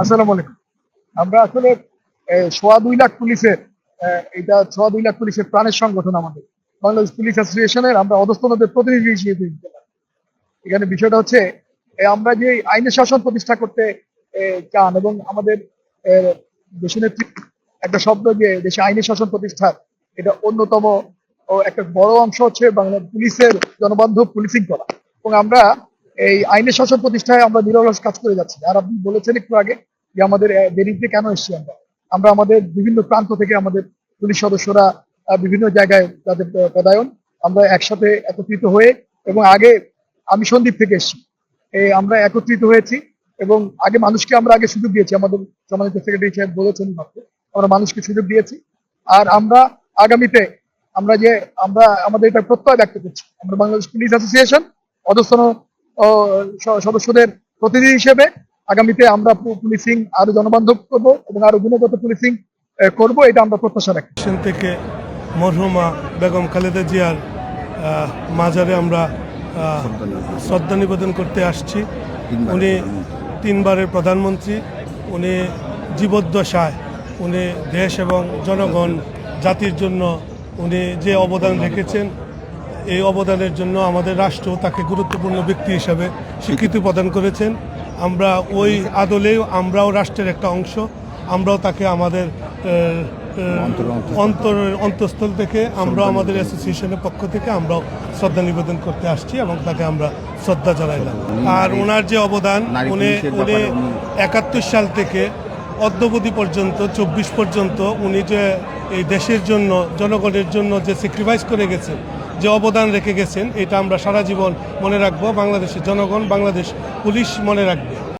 আসসালামু আলাইকুম। আমরা আসলে সোয়া দুই লাখ পুলিশের এটা সোয়া দুই লাখ পুলিশের প্রাণের সংগঠন আমাদের। বাংলাদেশ পুলিশ অ্যাসোসিয়েশনের আমরা অধস্তনদের প্রতিনিধি হিসেবে এখানে বিষয়টা হচ্ছে আমরা যে আইনের শাসন প্রতিষ্ঠা করতে চান এবং আমাদের এ, দেশনেত্রী একটা শব্দ যে দেশে আইনের শাসন প্রতিষ্ঠার এটা অন্যতম ও একটা বড় অংশ হচ্ছে বাংলা পুলিশের জনবান্ধব পুলিশিং করা। এবং আমরা এই আইনের শাসন প্রতিষ্ঠায় আমরা নিরলস কাজ করে যাচ্ছি। আর আপনি বলেছেন একটু আগে যে আমাদের দেরিতে কেন এসেছি আমরা? আমরা আমাদের বিভিন্ন প্রান্ত থেকে আমাদের পুলিশ সদস্যরা বিভিন্ন জায়গায় তাদের পদায়ন, আমরা একসাথে একত্রিত হয়ে এবং আগে আমি সন্দীপ থেকে এসেছি। আমরা একত্রিত হয়েছি এবং আগে মানুষকে আমরা আগে সুযোগ দিয়েছি। আমাদের সম্মানিত সেক্রেটারি সাহেব বলেছেন মাত্র, আমরা মানুষকে সুযোগ দিয়েছি। আর আমরা আগামীতে আমরা যে, আমরা, আমাদের এটা প্রত্যয় ব্যক্ত করছি। আমরা বাংলাদেশ পুলিশ অ্যাসোসিয়েশন স- সদস্যদের প্রতিনিধি হিসেবে আগামীতে আমরা পুলিশিং আরও জনবান্ধব করব এবং আরও গুণগত পুলিশিং করব, এটা আমরা প্রত্যাশা রাখি। থেকে মরহুমা বেগম খালেদা জিয়ার মাজারে আমরা শ্রদ্ধা নিবেদন করতে আসছি। উনি তিনবারের প্রধানমন্ত্রী, উনি জীবদ্দশায়, উনি দেশ এবং জনগণ, জাতির জন্য উনি যে অবদান রেখেছেন এই অবদানের জন্য আমাদের রাষ্ট্র তাকে গুরুত্বপূর্ণ ব্যক্তি হিসাবে স্বীকৃতি প্রদান করেছেন। আমরা ওই আদলেও আমরাও রাষ্ট্রের একটা অংশ। আমরাও তাকে আমাদের অন্তর অন্তঃস্থল থেকে আমরা আমাদের অ্যাসোসিয়েশনের পক্ষ থেকে আমরাও শ্রদ্ধা নিবেদন করতে আসছি এবং তাকে আমরা শ্রদ্ধা জানাইলাম। আর ওনার যে অবদান উনি উনি উনি- একাত্তর সাল থেকে অদ্যবধি পর্যন্ত চব্বিশ পর্যন্ত উনি যে এই দেশের জন্য জনগণের জন্য যে স্যাক্রিফাইস করে গেছেন যে অবদান রেখে গেছেন, এটা আমরা সারা জীবন মনে রাখব। বাংলাদেশের জনগণ, বাংলাদেশ পুলিশ মনে রাখবে।